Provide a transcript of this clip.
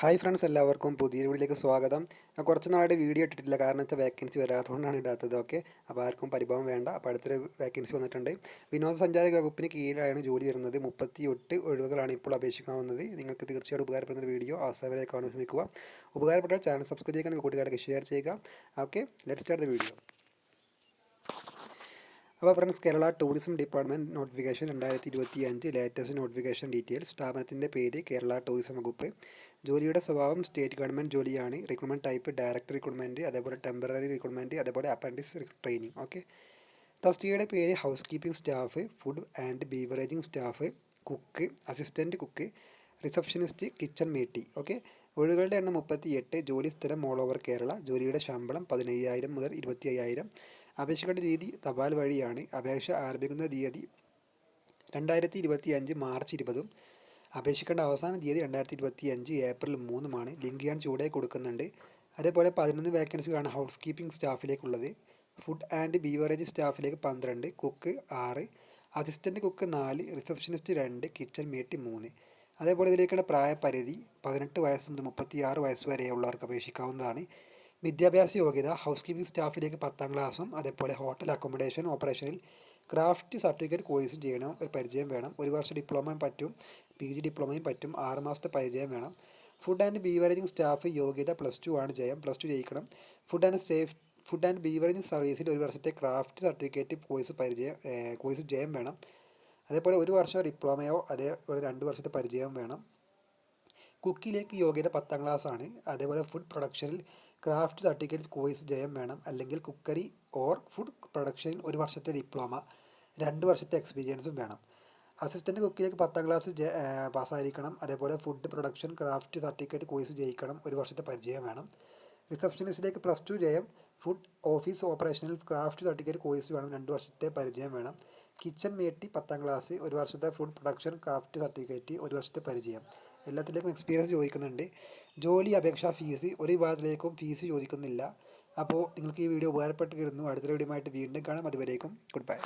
Hi friends എല്ലാവർക്കും പുതിയ വീഡിയോയിലേക്ക് സ്വാഗതം. കുറച്ച് നാളായിട്ട് വീഡിയോ ഇട്ടിട്ടില്ല. കാരണം വെച്ചാൽ വേക്കൻസി വരാത്തതുകൊണ്ടാണ് ഇടാത്തത്. ഓക്കെ അപ്പോൾ ആർക്കും പരിഭവം വേണ്ട. അപ്പോൾ അടുത്തൊരു വേക്കൻസി വന്നിട്ടുണ്ട്. വിനോദസഞ്ചാര വകുപ്പിന് കീഴിലാണ് ജോലി വരുന്നത്. മുപ്പത്തി എട്ട് ഒഴിവുകളാണ് ഇപ്പോൾ അപേക്ഷിക്കാവുന്നത്. നിങ്ങൾക്ക് തീർച്ചയായിട്ടും ഉപകാരപ്പെടുന്ന ഒരു വീഡിയോ അവസാനം കാണാൻ ശ്രമിക്കുക. ഉപകാരപ്പെട്ട ചാനൽ സബ്സ്ക്രൈബ് ചെയ്യുക. കൂട്ടുകാർക്ക് ഷെയർ ചെയ്യുക. Okay let start the video അപ്പോൾ friends Kerala tourism department notification രണ്ടായിരത്തി ഇരുപത്തി അഞ്ച് ലേറ്റസ്റ്റ് നോട്ടിഫിക്കേഷൻ ഡീറ്റെയിൽസ് സ്ഥാപനത്തിന്റെ പേര് കേരള ടൂറിസം വകുപ്പ്. ജോലിയുടെ സ്വഭാവം സ്റ്റേറ്റ് ഗവൺമെന്റ് ജോലിയാണ്. റിക്രൂട്ട്മെന്റ് ടൈപ്പ് ഡയറക്റ്റ് റിക്രൂട്ട്മെന്റ് അതേപോലെ ടെമ്പററി റിക്രൂട്ട്മെന്റ് അതേപോലെ അപ്പൻഡിക്സ് ട്രെയിനിങ് ഓക്കെ തസ്തികയുടെ പേര് house keeping staff food and beveraging staff cook assistant cook receptionist kitchen methi okay ഒഴിവുകളുടെ എണ്ണം മുപ്പത്തി എട്ട് ജോലി സ്ഥലം ഓൾ ഓവർ കേരള. ജോലിയുടെ ശമ്പളം പതിനയ്യായിരം മുതൽ ഇരുപത്തി അയ്യായിരം അപേക്ഷകളുടെ രീതി തപാൽ വഴിയാണ്. അപേക്ഷ ആരംഭിക്കുന്ന തീയതി രണ്ടായിരത്തി ഇരുപത്തി അഞ്ച് മാർച്ച് ഇരുപതും. അപേക്ഷിക്കേണ്ട അവസാന തീയതി രണ്ടായിരത്തി ഇരുപത്തി അഞ്ച് ഏപ്രിൽ മൂന്നുമാണ്. ലിങ്ക് ഞാൻ ചൂടെ കൊടുക്കുന്നുണ്ട്. അതേപോലെ പതിനൊന്ന് വേക്കൻസികളാണ് ഹൗസ് കീപ്പിംഗ് സ്റ്റാഫിലേക്കുള്ളത് ഫുഡ് ആൻഡ് ബീവറേജ് സ്റ്റാഫിലേക്ക് പന്ത്രണ്ട് കുക്ക് ആറ് അസിസ്റ്റന്റ് കുക്ക് നാല് റിസപ്ഷനിസ്റ്റ് രണ്ട് കിച്ചൺ മേട്ടി മൂന്ന്. അതേപോലെ ഇതിലേക്കുള്ള പ്രായപരിധി പതിനെട്ട് വയസ്സ് മുതൽ മുപ്പത്തിയാറ് വയസ്സ് വരെയുള്ളവർക്ക് അപേക്ഷിക്കാവുന്നതാണ്. വിദ്യാഭ്യാസ യോഗ്യത ഹൗസ് കീപ്പിംഗ് സ്റ്റാഫിലേക്ക് പത്താം ക്ലാസ്സും അതേപോലെ ഹോട്ടൽ അക്കോമഡേഷൻ ഓപ്പറേഷനിൽ ക്രാഫ്റ്റ് സർട്ടിഫിക്കറ്റ് കോഴ്സ് ചെയ്യണം ഒരു പരിചയം വേണം ഒരു വർഷം ഡിപ്ലോമയും പറ്റും പി ജി ഡിപ്ലോമയും പറ്റും ആറ് മാസത്തെ പരിചയം വേണം. ഫുഡ് ആൻഡ് ബീവറേജിംഗ് സ്റ്റാഫ് യോഗ്യത പ്ലസ് ടു ആണ് ചെയ്യാം പ്ലസ് ടു ജയിക്കണം. Food and safe food and beveraging സർവീസിൽ ഒരു വർഷത്തെ ക്രാഫ്റ്റ് സർട്ടിഫിക്കറ്റ് കോഴ്സ് പരിചയം കോഴ്സ് ജയം വേണം. അതേപോലെ ഒരു വർഷം ഡിപ്ലോമയോ അതേപോലെ രണ്ട് വർഷത്തെ പരിചയം വേണം. കുക്കിലേക്ക് യോഗ്യത പത്താം ക്ലാസ് ആണ് അതേപോലെ ഫുഡ് പ്രൊഡക്ഷനിൽ ക്രാഫ്റ്റ് സർട്ടിഫിക്കറ്റ് കോഴ്സ് ജയം വേണം. അല്ലെങ്കിൽ കുക്കറി ഓർ ഫുഡ് പ്രൊഡക്ഷനിൽ ഒരു വർഷത്തെ ഡിപ്ലോമ രണ്ട് വർഷത്തെ എക്സ്പീരിയൻസും വേണം. അസിസ്റ്റന്റ് കുക്കിലേക്ക് പത്താം ക്ലാസ് പാസ്സായിരിക്കണം. അതേപോലെ food production craft certificate course ജയിക്കണം. ഒരു വർഷത്തെ പരിചയം വേണം. റിസപ്ഷനിസ്റ്റിലേക്ക് പ്ലസ് ടു ജയം. ഫുഡ് ഓഫീസ് ഓപ്പറേഷനിൽ ക്രാഫ്റ്റ് സർട്ടിഫിക്കറ്റ് കോഴ്സ് വേണം. രണ്ട് വർഷത്തെ പരിചയം വേണം. കിച്ചൺ മേട്ടി പത്താം ക്ലാസ് ഒരു വർഷത്തെ ഫുഡ് പ്രൊഡക്ഷൻ ക്രാഫ്റ്റ് സർട്ടിഫിക്കറ്റ് ഒരു വർഷത്തെ പരിചയം. എല്ലാത്തിലേക്കും എക്സ്പീരിയൻസ് ചോദിക്കുന്നുണ്ട്. ജോലി അപേക്ഷാ ഫീസ് ഒരു വിഭാഗത്തിലേക്കും ഫീസ് ചോദിക്കുന്നില്ല. അപ്പോൾ നിങ്ങൾക്ക് ഈ വീഡിയോ ഉപകാരപ്പെട്ടിരുന്നു. അടുത്ത വീഡിയോ ആയിട്ട് വീണ്ടും കാണാം. അതുവരേക്കും ഗുഡ് ബൈ